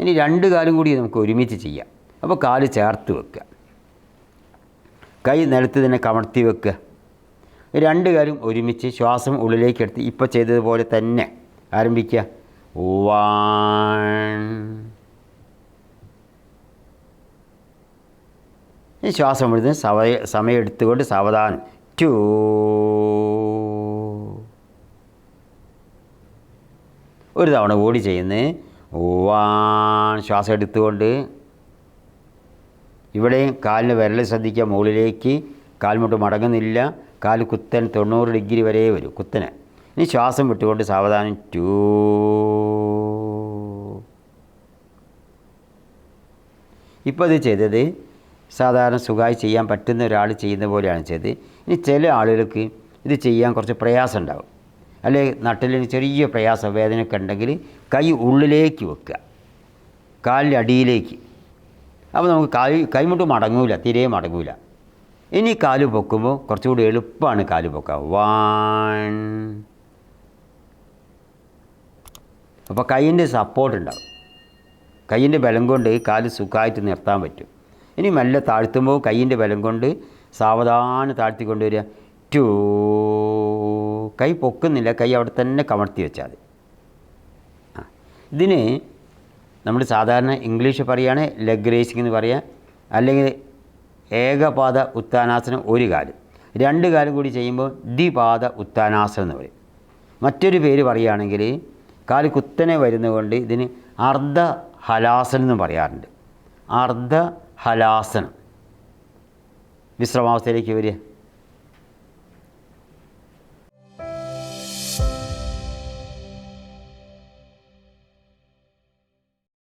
ഇനി രണ്ട് കാലും കൂടി നമുക്ക് ഒരുമിച്ച് ചെയ്യാം. അപ്പോൾ കാൽ ചേർത്ത് വെക്കുക. കൈ നിലത്ത് തന്നെ കമഴ്ത്തി വെക്കുക. രണ്ട് കാലും ഒരുമിച്ച് ശ്വാസം ഉള്ളിലേക്ക് എടുത്ത് ഇപ്പോൾ ചെയ്തതുപോലെ തന്നെ ആരംഭിക്കുക. വാൺ ഈ ശ്വാസം വിടുന്ന സമയ സമയം എടുത്തുകൊണ്ട് സാവധാനം. ടു ഒരു തവണ കൂടി ചെയ്യുന്നത് വൺ ശ്വാസം എടുത്തുകൊണ്ട് ഇവിടെയും കാലിന് വിരൽ ശ്രദ്ധിക്കുക. മുകളിലേക്ക് കാൽമുട്ട് മടങ്ങുന്നില്ല. കാൽ കുത്തൻ തൊണ്ണൂറ് ഡിഗ്രി വരെ വരും. കുത്തനെ. ഇനി ശ്വാസം വിട്ടുകൊണ്ട് സാവധാനം ടൂ. ഇപ്പോൾ ഇത് ചെയ്തത് സാധാരണ സുഖമായി ചെയ്യാൻ പറ്റുന്ന ഒരാൾ ചെയ്യുന്ന പോലെയാണ് ചെയ്തത്. ഇനി ചില ആളുകൾക്ക് ഇത് ചെയ്യാൻ കുറച്ച് പ്രയാസം ഉണ്ടാവും. അല്ലെ നട്ടലിന് ചെറിയ പ്രയാസം വേദനയൊക്കെ ഉണ്ടെങ്കിൽ കൈ ഉള്ളിലേക്ക് വെക്കുക. കാലിന്റെ അടിയിലേക്ക്. അപ്പോൾ നമുക്ക് കൈ കൈമുട്ട് മടങ്ങൂല തിരയെ മടങ്ങൂല. ഇനി കാൽ പൊക്കുമ്പോൾ കുറച്ചുകൂടി എളുപ്പമാണ് കാൽ പൊക്കുക. വൺ അപ്പോൾ കൈയിന്റെ സപ്പോർട്ട് ഉണ്ടാവും. കൈയിന്റെ ബലം കൊണ്ട് കാൽ സുഖമായിട്ട് നിർത്താൻ പറ്റും. ഇനി മെല്ലെ താഴ്ത്തുമ്പോൾ കൈയിന്റെ ബലം കൊണ്ട് സാവധാനം താഴ്ത്തി കൊണ്ടുവരിക ടു കൈ പൊക്കുന്നില്ല കൈ അവിടെ തന്നെ കമഴ്ത്തി വെച്ചാൽ ആ. ഇതിന് നമ്മൾ സാധാരണ ഇംഗ്ലീഷ് പറയുകയാണ് ലെഗ് റേസിംഗ് എന്ന് പറയുക അല്ലെങ്കിൽ ഏകപാദ ഉത്താനാസനം ഒരു കാൽ. രണ്ട് കാലും കൂടി ചെയ്യുമ്പോൾ ദ്വിപാദ ഉത്താനാസനം എന്ന് പറയും. മറ്റൊരു പേര് പറയുകയാണെങ്കിൽ കാൽ കുത്തനെ വരുന്നതുകൊണ്ട് ഇതിന് അർദ്ധ ഹലാസനം എന്ന് പറയാറുണ്ട്. അർദ്ധ ഹലാസനം. വിശ്രമാവസ്ഥയിലേക്ക് വരിക.